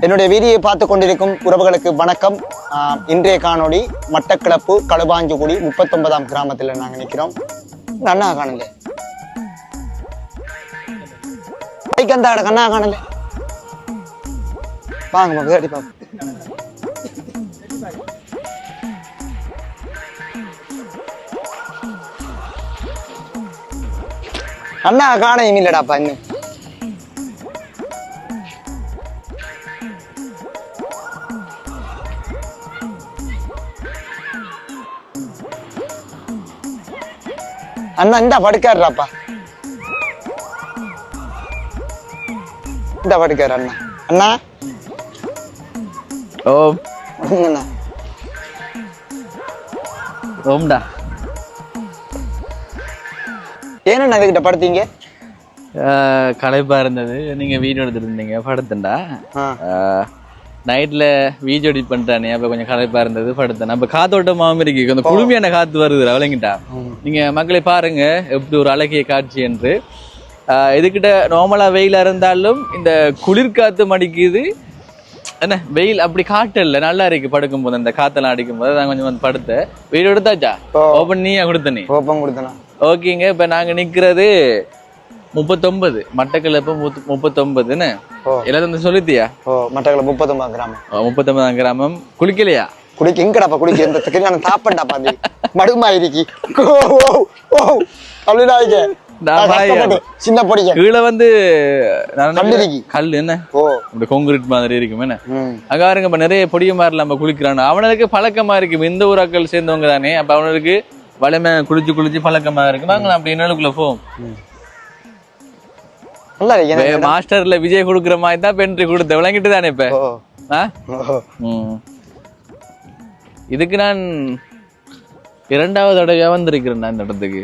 என்னுடைய வீடியோவை பார்த்து கொண்டிருக்கும் உறவுகளுக்கு வணக்கம். ஆஹ், இன்றைய காணொளி மட்டக்களப்பு களுபாஞ்சுகுடி முப்பத்தொன்பதாம் கிராமத்தில் நாங்கள் நிற்கிறோம். நன்னா காணல பைக் அந்த கண்ணா காணல வாங்க தேடி பார்ப்போம் அண்ணா காணையும் இல்லடாப்பா இன்னும் அண்ணா இந்த படுக்காருடாப்பா. இந்த படுக்காரு அண்ணா. அண்ணா. ஓம் அண்ணா ஓம்டா. ஏன்னா இதுகிட்ட படுத்தீங்க? களைப்பா இருந்தது. நீங்க வீடியோ எடுத்துட்டு இருந்தீங்க. படுத்தண்டா ஆ. நைட்ல வீடியோ எடிட் பண்ணிட்டானே அப்ப கொஞ்சம் களைப்பா இருந்தது படுத்தேன். அப்ப காத்தோட்டமாவும் இருக்கு கொஞ்சம் குளுமையான காத்து வருது அவளங்கிட்டா நீங்க மக்களை பாருங்க எப்படி ஒரு அழகிய காட்சி என்று. ஆஹ் இதுகிட்ட நார்மலா வெயிலா இருந்தாலும் இந்த குளிர்காத்து மடிக்குது. என்ன வெயில் அப்படி காட்டல நல்லா இருக்கு படுக்கும் போது அந்த காத்தெல்லாம் அடிக்கும் போது நான் கொஞ்சம் வந்து படுத்தேன். வீடியோ எடுத்தாச்சா. ஓப்பன் நீயா கொடுத்த நீ? கோப்பம் கொடுத்தனா? ஓகேங்க இப்ப நாங்க நிக்கிறது முப்பத்தொன்பது. மட்டக்களப்பு முப்பத்- முப்பத்தொன்பதுன்னு. வந்து சொல்லித்தியா ஓ மட்டக்கள முப்பத்தொன்பது கிராமம். முப்பத்தொன்பதாம் கிராமம். குளிக்கலையா? குடிக்க எங்கடாப்பா குடிக்க இந்த கல்யாணம் சாப்பண்டாப்பா அது. மடுமா இருக்கி ஓ ஓ சின்ன பொடிக்க. கீழே வந்து கல் என்ன? ஓ. இப்படி மாதிரி இருக்கும் என்ன? அங்க பாருங்க இப்ப நிறைய பொடிய மாதிரி நம்ம குளிக்கிறான். அவனுக்கு பழக்கமா இருக்கு. இந்த ஊராக்கள் சேர்ந்தவங்க தானே. அப்ப அவனுக்கு வளமை குளிச்சு குளிச்சு பழக்கமா இருக்கு. வாங்கலாம் அப்படி போவோம். நல்லா. மாஸ்டர்ல விஜய் கொடுக்குற மாதிரி தான் பென்ட்ரி கொடுத்த விளங்கிட்டு தானே இப்ப. இதுக்கு நான் இரண்டாவது தடவையா வந்திருக்கிறேன் நான் இந்த இடத்துக்கு.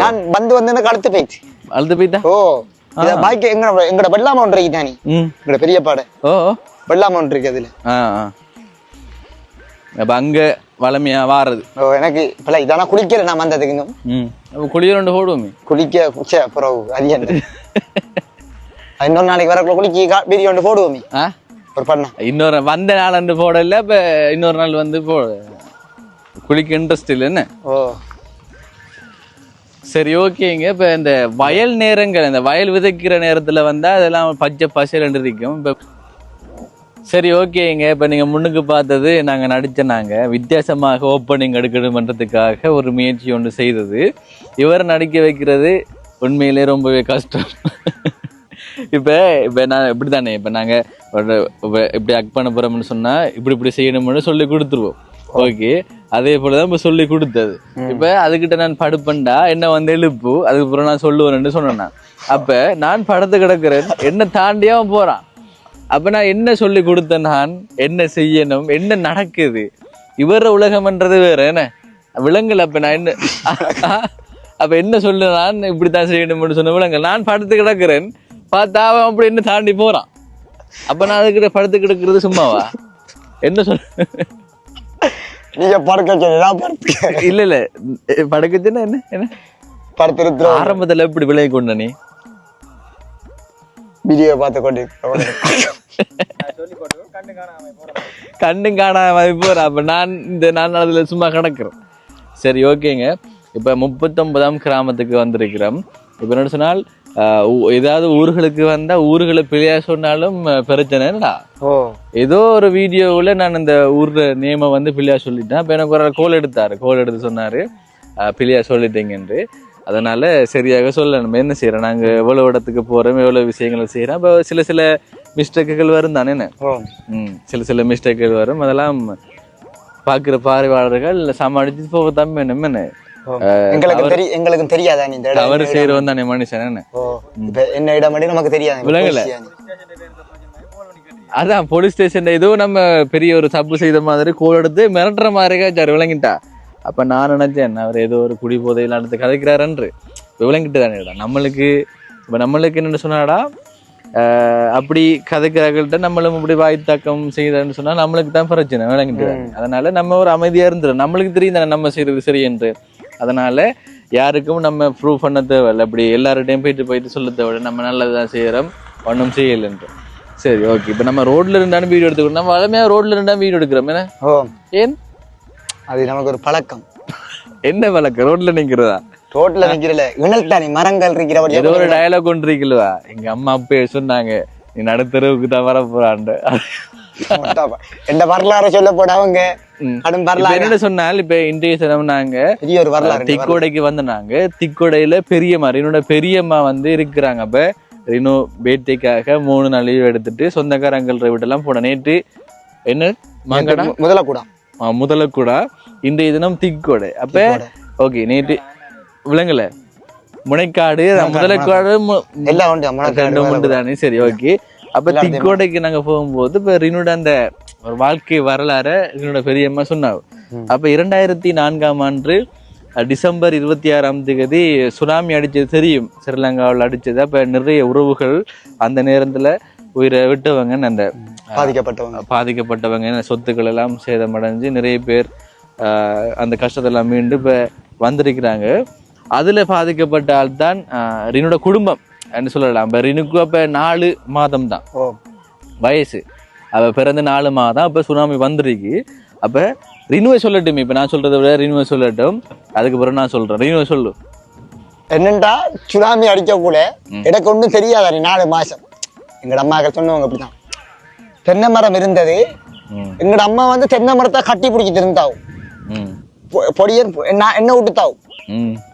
நான் வந்து வந்து எனக்கு அடுத்து போயிடுச்சு. அழுது போயிட்டா? ஓ. இத பாக்கி எங்க எங்கட வெள்ளாம ஒன்று இருக்கு தானி எங்கட பெரிய பாடு. ஓ. வெள்ளாம ஒன்று இருக்கு அதுல. அப்ப அங்க வளமையா வாரது. ஓ எனக்கு இப்ப இதானா குளிக்கல நான் வந்ததுக்கு குளிர் ரெண்டு போடுவோமே. குளிக்க பிறகு அது என்ன? இன்னொரு நாளைக்கு வரக்குள்ள குளிக்க வீடியோ ஒன்று போடுவோமே. ஒரு பண்ணா. இன்னொரு வந்த நாள் அன்று போடல இப்ப இன்னொரு நாள் வந்து போ குளிக்க இன்ட்ரெஸ்ட் இல்லை என்ன? ஓ. சரி ஓகேங்க இப்ப இந்த வயல் நேரங்கள் இந்த வயல் விதைக்கிற நேரத்துல வந்தா அதெல்லாம் பச்சை பசையில் இருக்கும் இப்ப சரி ஓகேங்க இப்ப நீங்க முன்னுக்கு பார்த்தது நாங்க நடிச்ச நாங்க. வித்தியாசமாக ஓப்பனிங் எடுக்கணுமன்றதுக்காக ஒரு முயற்சி ஒன்று செய்தது. இவர் நடிக்க வைக்கிறது உண்மையிலே ரொம்பவே கஷ்டம். இப்ப இப்ப நான் இப்படிதானே இப்ப நாங்க ஒரு இப்ப இப்படி அக் பண்ண போறோம்னு சொன்னா இப்படி இப்படி செய்யணும்னு சொல்லி கொடுத்துருவோம். ஓகே? அதே போலதான் இப்ப சொல்லி கொடுத்தது. இப்ப அதுகிட்ட நான் படுப்பண்டா என்ன வந்து எழுப்பு அதுக்கப்புறம் நான் சொல்லுவேன்னு சொன்னேன் நான். அப்ப நான் படத்து கிடக்குறேன் என்ன தாண்டியா அவன் போறான். அப்ப நான் என்ன சொல்லி கொடுத்தேன் நான்? என்ன செய்யணும்? என்ன நடக்குது? இவர உலகம்ன்றது வேற என்ன? விலங்குல அப்ப நான் என்ன? அப்ப என்ன சொல்லு நான் இப்படித்தான் செய்யணும்னு சொன்ன விலங்கு. நான் படுத்து கிடக்குறேன். பார்த்தா அவன் அப்படி என்ன தாண்டி போறான். அப்ப நான் அதுக்கிட்ட படுத்து கிடக்குறது சும்மாவா? என்ன சொல் நீங்க படுக்க சொல்லி இல்ல இல்ல. படுக்கச்சுன்னா என்ன? என்ன? படுத்திருக்கிறோம் ஆரம்பத்துல எப்படி விலகி கொண்ட நீ? வீடியோ பார்த்து கொண்டு. கண்ணும் காணாம போற அப்ப நான் இந்த நான் அதுல சும்மா கிடக்குறேன். சரி ஓகேங்க. இப்ப முப்பத்தொன்பதாம் கிராமத்துக்கு வந்திருக்கிறோம். இப்ப என்ன சொன்னால் ஏதாவது ஊர்களுக்கு வந்தா ஊர்களை பிள்ளையா சொன்னாலும் அஹ், பிரச்சனை என்னடா? ஓ. ஏதோ ஒரு வீடியோவில் நான் இந்த ஊர் நேமை வந்து பிள்ளையா சொல்லிட்டேன். அப்போ எனக்கு ஒரு கோல் எடுத்தாரு. கோல் எடுத்து சொன்னாரு பிள்ளையா சொல்லிட்டீங்கன்று அதனால சரியாக சொல்லணும். என்ன செய்யறோம்? நாங்க எவ்வளவு இடத்துக்கு போறோம்? எவ்வளவு விஷயங்களை செய்யறோம்? அப்போ சில சில மிஸ்டேக்குகள் வரும் தானே ம் சில சில மிஸ்டேக்குகள் வரும். அதெல்லாம் பார்க்குற பார்வையாளர்கள் சமாளிச்சு போக தான் வேணும். என்ன. எங்களுக்கு தெரியும் எங்களுக்கு தெரியாதா நீ இந்த இடம் தவறு செய்யறவன் தானே மனுஷன் என்ன? இடம் நமக்கு தெரியாது விலங்குல. அதான் போலீஸ் ஸ்டேஷன்ல ஏதோ நம்ம பெரிய ஒரு தப்பு செய்த மாதிரி கோல் எடுத்து மிரட்டுற மாதிரி சார் விளங்கிட்டா. அப்ப நான் நினைச்சேன் அவர் ஏதோ ஒரு குடி போதையில் அடுத்து கதைக்கிறாருன்று. விளங்கிட்டு தானேடா நம்மளுக்கு இப்ப நம்மளுக்கு என்னன்னு சொன்னாடா அப்படி கதைக்கிறார்கள்ட்ட நம்மளும் இப்படி வாய் தாக்கம் செய்தான்னு சொன்னா நம்மளுக்கு தான் பிரச்சனை விளங்கிட்டு தானே. அதனால நம்ம ஒரு அமைதியா இருந்துடும் நம்மளுக்கு தெரியும் தானே நம்ம செய்யறது சரி என்று. அதனால யாருக்கும் நம்ம ப்ரூவ் பண்ண தேவையில்ல. அப்படி எல்லார்கிட்டையும் போயிட்டு போயிட்டு சொல்ல தேவையில்ல நம்ம நல்லதுதான் செய்யறோம். ஒன்றும் செய்யலைன்ட்டு. சரி ஓகே இப்போ நம்ம ரோட்ல இருந்தாலும் வீடியோ எடுத்துக்கணும் நம்ம வளமையாக ரோட்ல இருந்தா வீடியோ எடுக்கிறோம். என்ன? ஓ. ஏன்? அது நமக்கு ஒரு பழக்கம். என்ன வழக்கம் ரோட்ல நிக்கிறதா? ரோட்ல நிக்கிறல இணல் தானே மரங்கள் இருக்கிறபடி ஏதோ ஒரு டயலாக் ஒன்று இருக்குல்லவா எங்க அம்மா அப்பே சொன்னாங்க நீ நடுத்தருவுக்கு தான் வர போறான்ட்டு எந்த வரலாறு சொல்ல. கடும் வரலாறு. என்ன சொன்னால் இப்ப இன்றைய தினம் நாங்க பெரிய ஒரு வரலாறு திக்கோடைக்கு வந்தாங்க திக்கோடையில பெரியம்மா என்னோட பெரியம்மா வந்து இருக்கிறாங்க. அப்ப ரினோ பேட்டைக்காக மூணு நாள் லீவ் எடுத்துட்டு சொந்தக்காரங்கள் வீட்டெல்லாம் போன நேற்று என்ன? மங்கடா? முதல கூட ஆ, முதலக்கூடா. இன்றைய தினம் திக்கோடை. அப்ப ஓகே நேற்று விலங்குல. முனைக்காடு முதலக்காடு எல்லாம் உண்டு தானே சரி ஓகே. அப்ப திக்கோடைக்கு நாங்க போகும்போது இப்ப ரினோட அந்த ஒரு வாழ்க்கை வரலாறு ரினோட பெரியம்மா சொன்னாங்க. அப்ப இரண்டாயிரத்தி நான்காம் ஆண்டு டிசம்பர் இருபத்தி ஆறாம் தேதி சுனாமி அடிச்சது தெரியும். ஸ்ரீலங்காவில் அடிச்சது. அப்ப நிறைய உறவுகள் அந்த நேரத்துல உயிரை விட்டவங்க அந்த பாதிக்கப்பட்டவங்க. பாதிக்கப்பட்டவங்க சொத்துக்கள் எல்லாம் சேதமடைஞ்சு நிறைய பேர் அந்த கஷ்டத்தெல்லாம் மீண்டு இப்ப வந்திருக்கிறாங்க. அதுல பாதிக்கப்பட்ட ஆள் தான் ரினுட குடும்பம். என்று சொல்லலாம். இப்ப ரினுக்கு அப்ப நாலு மாதம் தான் ஓ. வயசு. அவ பிறந்து நாலு மாதம் அப்ப சுனாமி வந்திருக்கு. அப்ப ரினுவை சொல்லட்டும். இப்ப நான் சொல்றதை விட ரினுவை சொல்லட்டும். அதுக்கு பிறகு நான் சொல்றேன். ரினுவை சொல்லு. என்னண்டா? சுனாமி அடிக்க கூட எனக்கு ஒன்றும் தெரியாத நாலு மாசம்? எங்கட அம்மாக்கள் சொன்னவங்க அப்படிதான் தென்னை மரம் இருந்தது. ம், எங்கட அம்மா வந்து தென்னை மரத்தை கட்டி பிடிச்சிட்டு இருந்தாவும் பொடியன் பொ- என்ன என்ன விட்டுத்தாவும்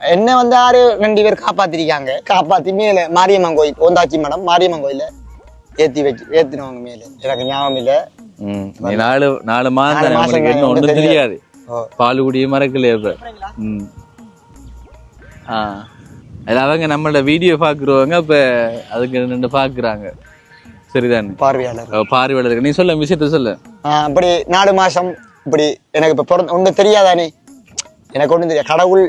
என்ன வந்து ஆறு ரெண்டு பேர் காப்பாத்திருக்காங்க. காப்பாத்தி மேல மாரியம்மன் கோயில் ஓந்தாச்சி மடம் மாரியம்மன் கோயில ஏத்தி வச்சு ஏத்தினவங்க மேல. எனக்கு ஞாபகம் இல்ல. ம். நீ நாலு நாலு மாதம் என்ன ஒண்ணும் ஒன்றும் தெரியாது. பால் குடிய மறக்கலையே இப்ப. ம். ஆ. அது அவங்க நம்மளோட வீடியோ பாக்குறவங்க இப்ப அதுக்கு நின்று பாக்குறாங்க. சரிதானே? பார்வையாளர். அஹ் பார்வையாளருக்கு நீ சொல்ல விஷயத்த சொல்ல. அப்படி நாலு மாசம் இப்படி எனக்கு இப்ப பிறந்த ஒன்றும் தெரியாதானே? எனக்கு ஒன்றும் தெரியாது. கடவுள்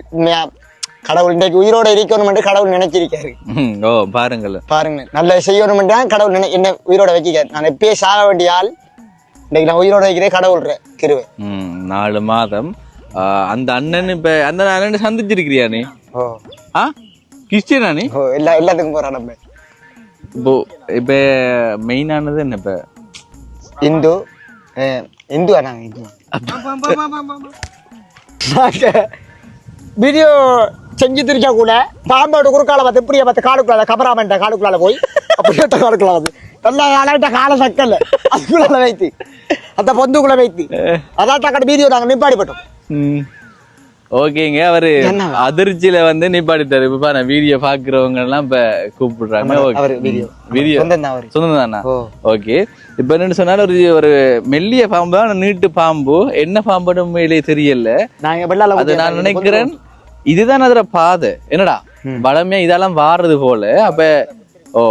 கடவுள் இன்றைக்கு உயிரோட இருக்கணும் கடவுள் நினைச்சிருக்காரு. ஓ பாருங்கள் பாருங்க நல்ல செய்யணும் கடவுள் நினை என்ன உயிரோட வச்சிக்காரு நான் எப்பயே சாக வேண்டிய ஆள் இன்னைக்கு நான் உயிரோட வைக்கிறேன் கடவுள் கிருவை. ம் நாலு மாதம். அந்த அண்ணன் இப்ப அந்த அண்ணன் சந்திச்சிருக்கிறியா நீ? ஓ. ஆ? கிறிஸ்டியனா நீ? ஓ எல்லா எல்லாத்துக்கும் போறான் நம்ம. இப்போ இப்ப மெயினானது என்ன இப்ப? இந்து. இந்துவா நாங்க இந்து வீடியோ செஞ்சு திரிச்சா கூட. பாம்போட குறுக்கால பார்த்து இப்படியே பார்த்து காடுக்குள்ள கபராமன்ட்ட காடுக்குள்ளால போய் அப்படியே காடுக்குள்ள வந்து. நல்லா அழகிட்ட காலை சக்கல்ல அதுக்குள்ள வைத்து. அந்த பொந்துக்குள்ள வைத்து. அதான் டக்கட வீடியோ நாங்க நிப்பாடிப்பட்டோம். ம். ஓகேங்க அவரு அதிர்ச்சியில வந்து நிப்பாட்டிட்டாரு. இப்ப பாரு வீடியோ பாக்குறவங்க எல்லாம் இப்ப கூப்பிடுறாங்க. வீடியோ சொந்தம் தான் தானா ஓகே. இப்ப என்ன சொன்னாலும் ஒரு ஒரு மெல்லிய பாம்பு ஆனா நீட்டு பாம்பு. என்ன பாம்புன்னு உண்மையிலேயே தெரியல. அது நான் நினைக்கிறேன் இதுதான் அதுல பாதை. என்னடா? வளமையா இதெல்லாம் வாடுறது போல. அப்ப ஓ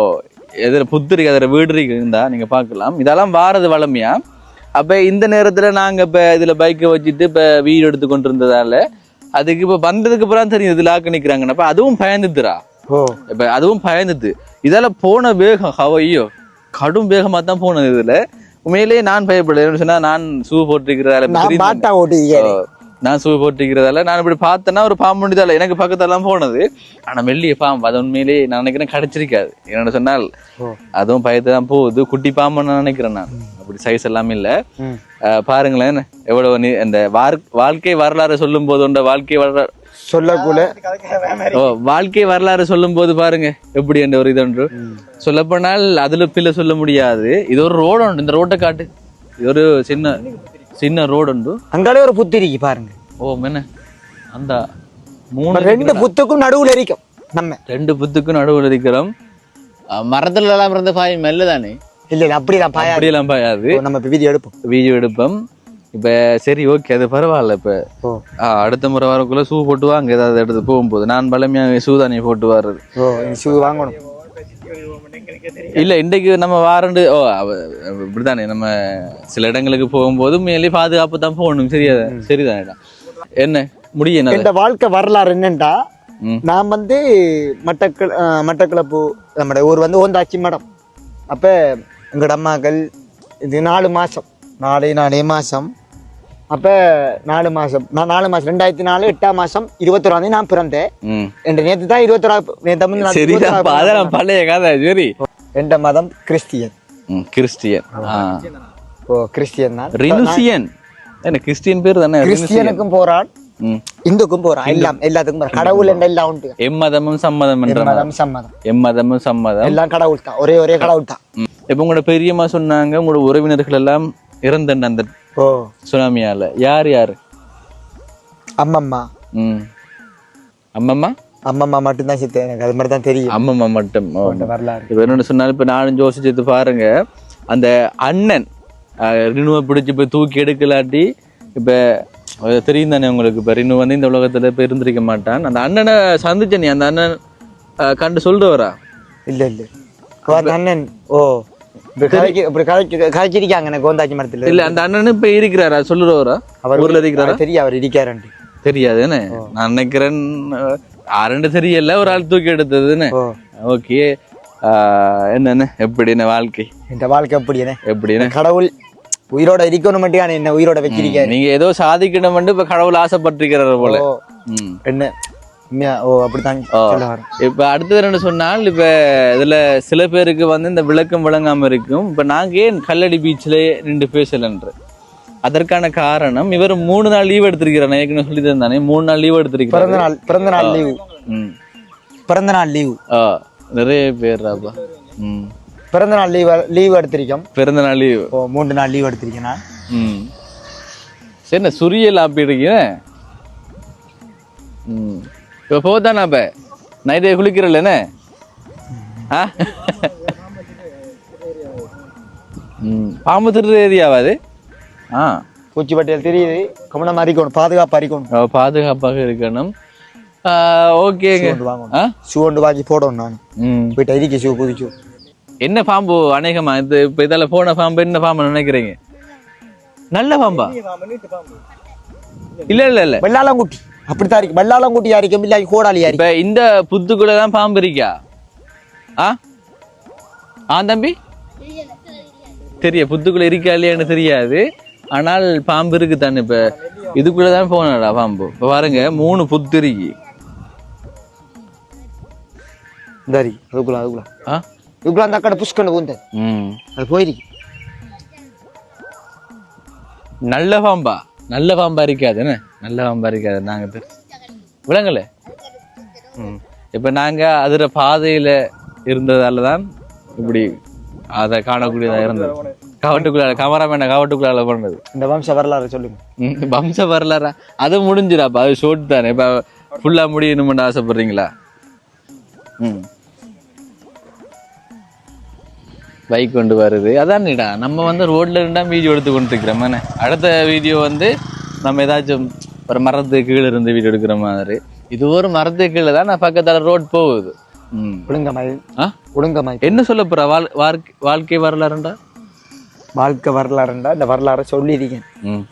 எதிர புத்திரிக்கு அதில் வீடு இருக்கு இருந்தா நீங்க பார்க்கலாம் இதெல்லாம் வாடுறது வளமையா? அப்ப இந்த நேரத்துல நாங்க இப்ப இதுல பைக்கை வச்சுட்டு இப்ப வீடு எடுத்து கொண்டு இருந்ததால அதுக்கு இப்ப வந்ததுக்கு அப்புறம் தெரியும் இதுல ஆக்க நிக்கிறாங்கன்னு அப்ப அதுவும் பயந்துதுரா இப்ப அதுவும் பயந்துது. இதால போன வேகம் ஹவையோ கடும் வேகமா தான் போனது இதுல. உண்மையிலேயே நான் பயப்படல. என்ன சொன்னா நான் ஷூ போட்டிருக்கிறதால இப்ப நான் சூ போட்டிருக்கிறதால நான் இப்படி பார்த்தேன்னா ஒரு பாம்பு முடிதால எனக்கு பக்கத்தெல்லாம் போனது. ஆனா மெல்லிய பாம்பு அது உண்மையிலேயே நான் நினைக்கிறேன் கிடைச்சிருக்காது. என்னோட சொன்னால் அதுவும் பயத்து தான் போகுது. குட்டி பாம்புன்னு நினைக்கிறேன் நான். அப்படி சைஸ் எல்லாம் இல்ல. பாருங்களேன் எவ்வளவு நீ அந்த வாழ்க்கை வரலாறு சொல்லும் போது உண்ட வாழ்க்கை வரலாறு சொல்லக்கூட ஓ வாழ்க்கை வரலாறு சொல்லும் போது பாருங்க எப்படி என்ற ஒரு இதொன்று. சொல்லப்போனால் அதுல பிள்ளை சொல்ல முடியாது. இது ஒரு ரோடு உண்டு. இந்த ரோட்டை காட்டு. இது ஒரு சின்ன சின்ன ரோடு உண்டு. அங்காலே ஒரு புத்திரிக்கு பாருங்க. ஓ என்ன அந்த மூணு ரெண்டு புத்துக்கும் நடுவுல இருக்கும் நம்ம. ரெண்டு புத்துக்கும் நடுவில் இருக்கிறோம் மரத்துல எல்லாம் இருந்த பாய் மெல்ல தானே இல்ல இல்ல அப்படிதான் பாயா அப்படியெல்லாம் பாயாது. நம்ம இப்ப வீடியோ எடுப்போம். வீடியோ எடுப்போம். இப்ப சரி ஓகே அது பரவாயில்ல இப்ப. அடுத்த முறை வரக்குள்ள ஷூ போட்டு வாங்க. ஏதாவது எடுத்து போகும்போது. நான் பழமையாக ஷூ தானே போட்டு வர்றது. ஓ ஷூ வாங்கணும். இல்ல இன்றைக்கு நம்ம வாரண்டு ஓ இப்படிதானே நம்ம சில இடங்களுக்கு போகும்போது மேலே பாதுகாப்பு தான் போகணும். சரியா சரிதானேடா என்ன முடியும் என்ன? இந்த வாழ்க்கை வரலாறு என்னண்டா. நான் வந்து மட்டக்கள மட்டக்களப்பு நம்மட ஊர் வந்து ஓந்தாச்சி மடம். அப்ப எங்கட அம்மாக்கள் இது நாலு மாசம். நாலு நாலே மாசம். அப்ப நாலு மாசம் நான் நாலு மாசம் ரெண்டாயிரத்தி நாலு எட்டாம் மாசம் இருபத்தொராம் தேதி நான் பிறந்தேன். என்ற நேத்து தான் இருபத்தொரா தமிழ்நாடு சரிதான் அதெல்லாம் பழைய கதை சரி. எந்த மதம் கிறிஸ்டியன் கிறிஸ்டியன் ஓ கிறிஸ்டியன் தான். ரினுசியன். என்ன கிறிஸ்டியன் பேர் தானே. கிறிஸ்டியனுக்கும் போறான். இந்துக்கும் போறான் எல்லாம் எல்லாத்துக்கும் கடவுள் என்ற எல்லாம் உண்டு. எம்மதமும் சம்மதம் என்ற மதம். சம்மதம். எம்மதமும் சம்மதம். எல்லாம் கடவுள் தான் ஒரே ஒரே கடவுள் தான். இப்ப உங்களோட பெரியம்மா சொன்னாங்க உங்களோட உறவினர்கள் எல்லாம் இறந்தண்ட அந்த ஓ. சுனாமியால. யார் யாரு? அம்மம்மா. ம். அம்மம்மா? அம்மம்மா மட்டும்தான் சித்த எனக்கு அது மாதிரி தான் தெரியும். அம்மம்மா மட்டும். வரலாறு. இப்ப என்னன்னு சொன்னாலும் இப்ப நானும் யோசிச்சு பாருங்க. அந்த அண்ணன் ரினுவை பிடிச்சி போய் தூக்கி எடுக்கலாட்டி இப்ப தெரியும் தானே உங்களுக்கு. இப்ப ரினு வந்து இந்த உலகத்துல இப்ப இருந்திருக்க மாட்டான். அந்த அண்ணனை சந்திச்ச நீ அந்த அண்ணன் கண்டு சொல்றவரா? இல்ல இல்ல. அண்ணன். ஓ. கதைச்சிருக்காங்க எனக்கு கோந்தாச்சி மரத்துல. இல்ல அந்த அண்ணன் இப்ப இருக்கிறாரா? சொல்லுறவரா? அவர் ஊர்ல இருக்கிறாரா? அவர் தெரியும் அவர் இருக்காருன்ட்டு தெரியாது என்ன? நான் நினைக்கிறேன் யாருன்னு தெரியல ஒரு ஆள் தூக்கி எடுத்ததுன்னு ஓகே. என்னன்னு எப்படின்னு வாழ்க்கை? இந்த வாழ்க்கை எப்படி என்ன? எப்படின்னு கடவுள் உயிரோட இருக்கணும் மட்டும் என்ன உயிரோட வச்சிருக்காரு? நீங்க ஏதோ சாதிக்கணும் இப்ப கடவுள் ஆசைப்பட்டிருக்கிறாரு போல. என்ன? ஓ அப்படித்தான் இப்ப அடுத்தது என்ன சொன்னால் இப்ப இதுல சில பேருக்கு வந்து இந்த விளக்கம் விளங்காம இருக்கும். இப்ப நாங்க ஏன் கல்லடி பீச்ல நின்று பேசலன்று அதற்கான காரணம் இவர் மூணு நாள் லீவ் எடுத்திருக்கிறார். ஏற்கனவே சொல்லி தானே மூணு நாள் லீவ் எடுத்திருக்கிறார். பிறந்த நாள் பிறந்த நாள் லீவு பிறந்த நாள் லீவு ஆ நிறைய பேர் அப்பா ம். பிறந்த நாள் லீவ் லீவ் எடுத்திருக்கோம். பிறந்த நாள் லீவ் ஓ மூன்று நாள் லீவ் எடுத்திருக்கேன் நான். ம். சரி என்ன சுரியல் அப்படி இருக்கீங்க ம். இப்போ போதானா அப்ப நைட்டே குளிக்கிறல்ல என்ன? ஆ? ம் பாம்பு திருடுற ஏரியாவா அது? ஆ. பூச்சிப்பட்டியல் தெரியுது. கவனமா அறிக்கணும் பாதுகாப்பு அறிக்கணும் பாதுகாப்பாக இருக்கணும். ஓகேங்க. ஷூ கொண்டு வாங்கி போடணும் நான். ம். போயிட்டு அரிக்க ஷூ புதிச்சு. என்ன பாம்பு அநேகமா? இது இப்போ இதால போன பாம்பு என்ன பாம்பு நினைக்கிறீங்க? நல்ல பாம்பா? இல்ல இல்ல இல்ல. வெள்ளாளங்குட்டி அப்படித்தான் இருக்கு. வெள்ளாளங்குட்டி யாரிக்கும் இல்லை கோடாலி யாரிக்கும். இப்ப இந்த புத்துக்குள்ள தான் பாம்பு இருக்கா? ஆ? ஆ தம்பி? தெரிய புத்துக்குள்ள இருக்கா இல்லையான்னு தெரியாது. ஆனால் பாம்பு இருக்கு தானே இப்ப. இதுக்குள்ள தான் போனடா பாம்பு. இப்ப பாருங்க மூணு புத்து இருக்கு. இருக்கு அதுக்குள்ள அதுக்குள்ள. ஆ? இதுக்குள்ள அந்த அக்கடை புஷ்கண்டு பூந்தது ம். அது போயிருக்கு. நல்ல பாம்பா. நல்ல பாம்பா இருக்காது என்ன? நல்ல பாம்பா இருக்காது நாங்க தெ- விளங்கல ம். இப்ப நாங்க அதுல பாதையில இருந்ததால தான் இப்படி அதை காணக்கூடியதா இருந்தது. கவட்டுக்குள்ளால கமராமேன கவட்டுக்குள்ளால பண்ணது. இந்த வம்ச வரலாறு சொல்லுங்க. வம்ச வரலாறா? அது முடிஞ்சிடாப்பா அது ஷோட் தானே. இப்ப ஃபுல்லா முடியணும்னு ஆசைப்படுறீங்களா? ம். பைக் கொண்டு வருது. அதான்டா நம்ம வந்து ரோட்ல இருந்தா வீடியோ எடுத்து கொண்டு இருக்கிறோம்? அடுத்த வீடியோ வந்து நம்ம ஏதாச்சும் ஒரு மரத்து கீழே இருந்து வீடியோ எடுக்கிற மாதிரி. இது ஒரு மரத்து கீழே தான் நான் பக்கத்தால ரோட் போகுது. ஒழுங்கமாய் ஆ? ஒழுங்கமாய் என்ன சொல்ல போற? வாழ் வாழ்க்கை வாழ்க்கை வரலாறுண்டா? வாழ்க்கை வரலாறுண்டா? இந்த வரலாறை சொல்லியிருக்கேன் ம்.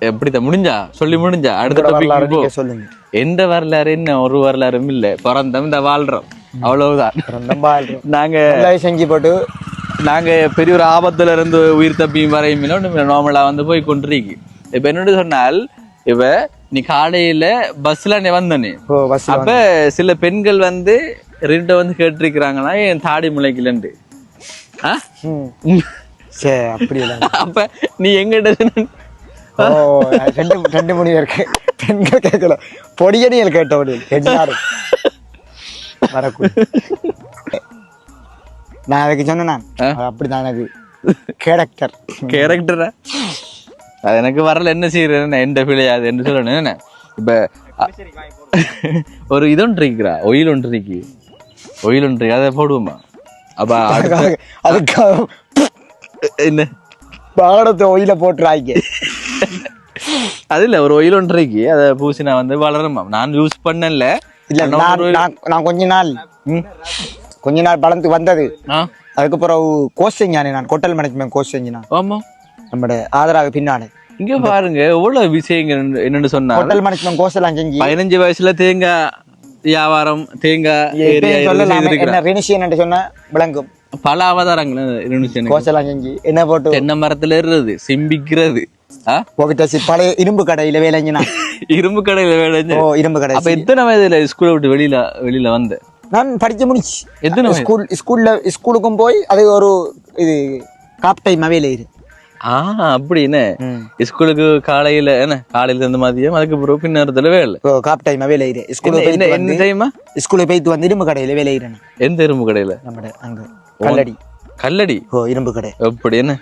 எப்படிதான் முடிஞ்சா? சொல்லி முடிஞ்சா? அடுத்த டாபிக் சொல்லுங்க. எந்த வரலாறு என்ன? ஒரு வரலாறும் இல்ல. பிறந்தோம் இந்த வாழ்றோம். அவ்வளவுதான். நாங்க செஞ்சு போட்டு. நாங்க பெரிய ஒரு ஆபத்துல இருந்து உயிர் தப்பி வரையும் நார்மலா வந்து போய் கொண்டிருக்கு இப்ப என்னோட சொன்னால் இப்ப நீ காலையில பஸ்ல நீ வந்தனே. அப்ப சில பெண்கள் வந்து ரெண்ட வந்து கேட்டிருக்கிறாங்கன்னா என் தாடி முளைக்கலன்ட்டு? ஆ? சரி அப்படி இல்லை. அப்ப நீ எங்கிட்ட ரெண்டு ரெண்டு மணி இருக்கு பெண்கள் கேட்கல. பொடியணிகள் கேட்டவடு எல்லாரும். வரக்கூடாது. நான் அதுக்கு சொன்னேன் நான். அது அப்படிதான் எனக்கு கேரக்டர் கேரக்டரா அது எனக்கு வரல. என்ன செய்யறேன் எந்த பிழையாது என்று சொல்லணும். என்ன? இப்ப ஒரு இதொன்று இருக்கிறா ஒயில் ஒன்று இருக்கு. ஒயில் ஒன்று அதை போடுவோமா? அப்ப அதுக்காக என்ன? பாடத்தை ஒயில போட்டுறாங்க. அது இல்ல. ஒரு ஒயில் ஒன்று இருக்கு. அதை பூசி நான் வந்து வளருமா நான் யூஸ் பண்ணல. இல்ல நான் நான் கொஞ்ச நாள் கொஞ்ச நாள் பலந்து வந்தது. ஆ? அதுக்கு பிறகு கோர்ஸ் செஞ்சானே நான் ஹோட்டல் மேனேஜ்மெண்ட் கோர்ஸ் ஆமா. நம்மட ஆதராக பின்னாலே. இங்க பாருங்க எவ்வளவு விஷயங்கள் என்னன்னு சொன்னா ஹோட்டல் மேனேஜ்மெண்ட் கோர்ஸ் எல்லாம் செஞ்சு பதினஞ்சு வயசுல தேங்காய் வியாபாரம் தேங்காய் என்ன சொன்ன விளங்கும். பல அவதாரங்கள். கோர்ஸ் எல்லாம் செஞ்சு என்ன போட்டு தென்னை மரத்துல ஏறுறது செம்பிக்கிறது பழைய இரும்பு கடையில வேலைஞ்சினா இரும்பு கடையில வேலை ஓ இரும்பு கடை அப்ப எத்தனை வயதுல ஸ்கூலை விட்டு வெளியில வெளியில வந்த? நான் படிச்சு முடிச்சு. எத்தனை? ஸ்கூல் ஸ்கூல்ல ஸ்கூலுக்கும் போய் அது ஒரு இது காப் டைம் அவையில இரு. ஆ அப்படின்னு ஸ்கூலுக்கு காலையில என்ன? காலையில இருந்து மதியம் அதுக்கு பிறகு பின்னேரத்துல வேலை. இப்போ காப் டைம் அவையில இரு. என்ன ஸ்கூலுக்கு என்ன- என்ன டைமா ஸ்கூலுக்கு போயிட்டு வந்து இரும்பு கடையில வேலை இறேன் எந்த இரும்பு கடையில? நம்ம அங்க கல்லடி. கல்லடி? ஓ இரும்பு கடை. எப்படி என்ன?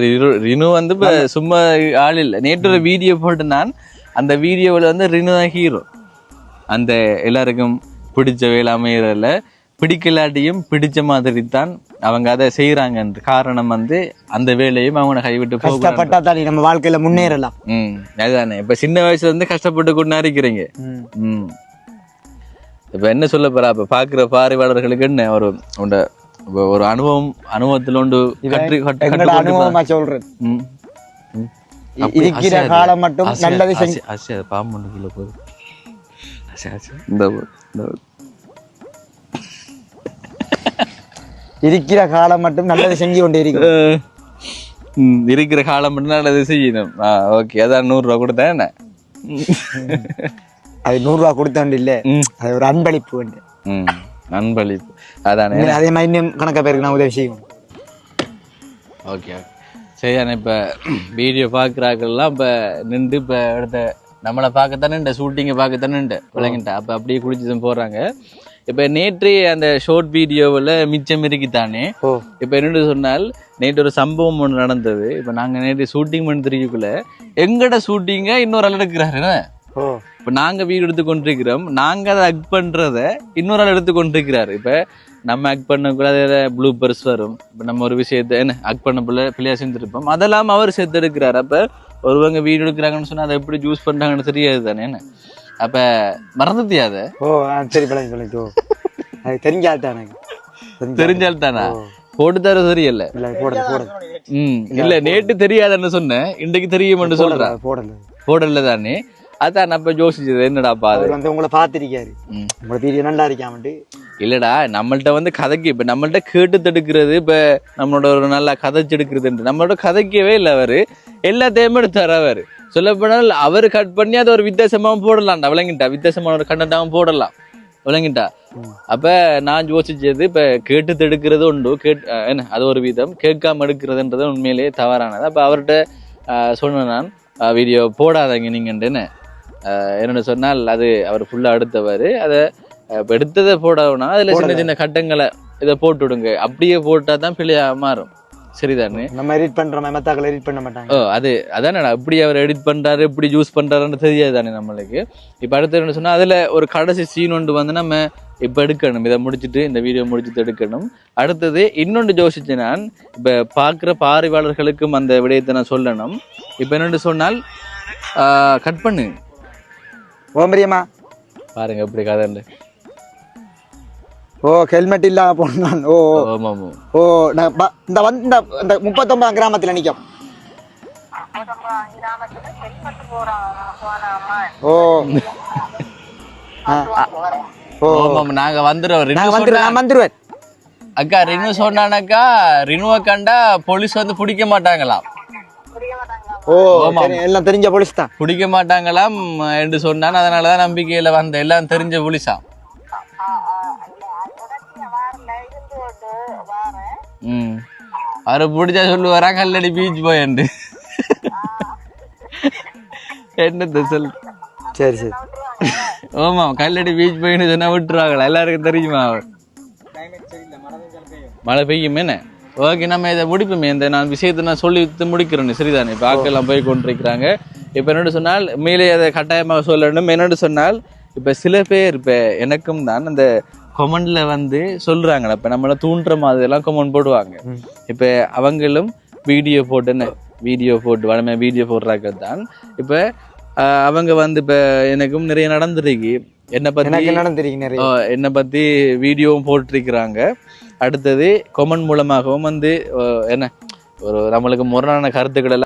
ரினு- ரினு வந்து இப்ப சும்மா ஆள் இல்ல. நேற்று ஒரு வீடியோ போட்டு நான் அந்த வீடியோவில் வந்து ரினு தான் ஹீரோ அந்த எல்லாருக்கும் பிடிச்ச வேலை அமையறதுல பிடிக்கலாட்டியும் பிடிச்ச மாதிரி தான் அவங்க அதை செய்யறாங்க காரணம் வந்து அந்த வேலையும் அவங்க கைவிட்டு கஷ்டப்பட்டா தானே நம்ம வாழ்க்கையில முன்னேறலாம். ம். அதுதானே. இப்ப சின்ன வயசுல இருந்து கஷ்டப்பட்டு கொண்டு இருக்கிறீங்க ம். இப்ப என்ன சொல்ல போறா? இப்ப பாக்குற பார்வையாளர்களுக்கு என்ன ஒரு உண்ட ஒரு அனுபவம் அனுபவத்துல உண்டு கற்று கற்று அனுபவமா சொல்றேன் இருக்கிற. காலம் மட்டும் நல்லது அசையாது. பாம்பு ஒண்ணுக்குள்ள போகுது. அசை- அசை. இந்த போ- இந்த போ. இருக்கிற காலம் மட்டும் நல்லது செஞ்சு கொண்டே இருக்கும் இருக்கிற காலம் மட்டும் நல்லது செய்யணும் ஓகே அதான் நூறு ரூபா கொடுத்தேன் என்ன அது நூறு ரூபா கொடுத்தோண்டு இல்ல. அது ஒரு அன்பளிப்பு உண்டு ம் நண்பளிப்பு அதானே? அதே மாதிரி இன்னும் கணக்க பேருக்கு நான் உதவி செய்வோம் ஓகே ஓகே. சரி அண்ணா இப்போ வீடியோ பார்க்குறாக்கெல்லாம் இப்போ நின்று இப்போ எடுத்த நம்மளை பார்க்கத்தானே இந்த ஷூட்டிங்கை பார்க்கத்தானே விளங்கிட்டா அப்போ அப்படியே குளிச்சுதான் போகிறாங்க இப்போ நேற்று அந்த ஷார்ட் வீடியோவில் மிச்சம் இருக்குதானே? ஓ. இப்போ என்னென்னு சொன்னால் நேற்று ஒரு சம்பவம் ஒன்று நடந்தது. இப்போ நாங்கள் நேற்று ஷூட்டிங் பண்ணி தெரியக்குள்ள எங்கட ஷூட்டிங்கை இன்னொரு ஆள் எடுக்கிறாரு என்ன? ஓ. இப்போ நாங்கள் வீடு எடுத்து கொண்டிருக்கிறோம் நாங்கள் அதை அக்ட் பண்ணுறத இன்னொரு ஆள் எடுத்து கொண்டிருக்கிறாரு இப்போ நம்ம அக்ட் பண்ணக்குள்ள அதில் ப்ளூ பர்ஸ் வரும். இப்போ நம்ம ஒரு விஷயத்தை என்ன அக்ட் பண்ண பிள்ளை பிள்ளையா செஞ்சுருப்போம் அதெல்லாம் அவர் சேர்த்து எடுக்கிறாரு அப்போ ஒருவங்க வீடு எடுக்கிறாங்கன்னு சொன்னால் அதை எப்படி ஜூஸ் பண்ணுறாங்கன்னு தெரியாது தானே என்ன? அப்போ மறந்துட்டியா அதை? ஓ சரி அது தெரிஞ்சால்தான் எனக்கு தெரிஞ்சா- தெரிஞ்சால் தானா? ஓ. போட்டு தர தெரியல. இல்ல போடல போடல. ம் இல்ல நேற்று தெரியாதுன்னு சொன்னேன். இன்றைக்கு தெரியுமென்னு சொல்றேன் போடல. போடல தானே. அதான் நம்ம யோசிச்சது என்னடாப்பா அது? அவர் வந்து உங்களை பார்த்திருக்காரு. உங்களை வீடியோ நல்லா இருக்காமட்டு இல்லடா நம்மள்ட்ட வந்து கதைக்கு இப்ப நம்மள்ட்ட கேட்டு தடுக்கிறது இப்ப நம்மளோட ஒரு நல்லா கதைச்சு எடுக்கிறதுன்ட்டு. நம்மளோட கதைக்கவே இல்லை அவரு. எல்லாத்தையுமே எடுத்தாரு அவரு. சொல்ல போனால் அவர் கட் பண்ணி அதை ஒரு வித்தியாசமாவும் போடலாம்டா விளங்கிட்டா. வித்தியாசமான ஒரு கண்டென்ட்டாகவும் போடலாம். விளங்கிட்டா. அப்ப நான் யோசிச்சது இப்ப கேட்டு தடுக்கிறது உண்டு. கேட் என்ன அது ஒரு விதம். கேட்காம எடுக்கிறதுன்றது உண்மையிலேயே தவறானது. அப்ப அவர்கிட்ட சொன்னேன் நான் வீடியோ போடாதீங்க நீங்கன்ட்டு என்ன? அஹ், என்னன்னு சொன்னால் அது அவர் ஃபுல்லா எடுத்தவர் அதை எடுத்ததை போடணும்னா அதுல சின்ன சின்ன கட்டங்களை இதை போட்டு விடுங்க. அப்படியே போட்டா தான் பிள்ளையா மாறும். சரிதானே? நம்ம எடிட் பண்றோம்? மெத்தாக்கள் எடிட் பண்ண மாட்டாங்க. ஓ அது அதானடா. எப்படி அவர் எடிட் பண்றாரு எப்படி யூஸ் பண்றாருன்னு தெரியாது தானே நம்மளுக்கு. இப்போ அடுத்து என்ன சொன்னா அதுல ஒரு கடைசி சீன் ஒன்று வந்து நம்ம இப்ப எடுக்கணும். இதை முடிச்சிட்டு இந்த வீடியோ முடிச்சிட்டு எடுக்கணும். அடுத்தது இன்னொன்று யோசிச்சு நான். இப்ப பார்க்குற பார்வையாளர்களுக்கும் அந்த விடயத்தை நான் சொல்லணும். இப்ப என்னன்னு சொன்னால் கட் பண்ணு. ஓம் பாருங்க எப்படி கதைன்னு ஓ ஹெல்மெட் இல்லாம போனான். ஓ ஓ. இந்த வந்து இந்த இந்த முப்பத்தொன்பதாம் கிராமத்துல நிக்கும். ஓ. நாங்க வந்துடுறோம் நான் ரினு வந்துருவேன் நான் வந்துருவேன். அக்கா ரினு சொன்னானாக்கா ரினுவை கண்டா போலீஸ் வந்து பிடிக்க மாட்டாங்களாம். ஓ எல்லாம் தெரிஞ்ச போலீஸ் தான். பிடிக்க மாட்டாங்களாம் என்று சொன்னான். அதனாலதான் நம்பிக்கையில வந்த எல்லாம் தெரிஞ்ச போலீஸா ம். அவரை பிடிச்சா சொல்லுவாரா கல்லடி பீச் போயண்டு என்னத்த சொல் சரி சரி. ஆமா கல்லடி பீச் போயின்னு சொன்னா விட்டுருவாங்களா? எல்லாருக்கும் தெரியுமா? அவர் மழை பெய்யும். என்ன ஓகே நம்ம இதை முடிப்போமே. இந்த நான் விஷயத்தை நான் சொல்லி முடிக்கிறேன். சரிதானே? இப்போ ஆக்கெல்லாம் போய் கொண்டிருக்கிறாங்க. இப்போ என்னோட சொன்னால் மேலே அதை கட்டாயமாக சொல்லணும். என்னோட சொன்னால் இப்போ சில பேர் இப்போ எனக்கும் தான் அந்த கொமெண்ட்ல வந்து சொல்றாங்களே. இப்போ நம்மளை தூண்டுற மாதிரி எல்லாம் கொமெண்ட் போடுவாங்க. இப்போ அவங்களும் வீடியோ போட்டு என்ன வீடியோ போட்டு வளமை வீடியோ போடுறாங்க தான். இப்போ அவங்க வந்து இப்போ எனக்கும் நிறைய நடந்துருக்கு. என்னை பற்றி நடந்திருக்கு நிறைய. என்னை பற்றி வீடியோவும் போட்டிருக்கிறாங்க. அடுத்தது கொமெண்ட் மூலமாகவும் வந்து என்ன ஒரு நம்மளுக்கு முரணான கருத்துக்கள் எல்லாம்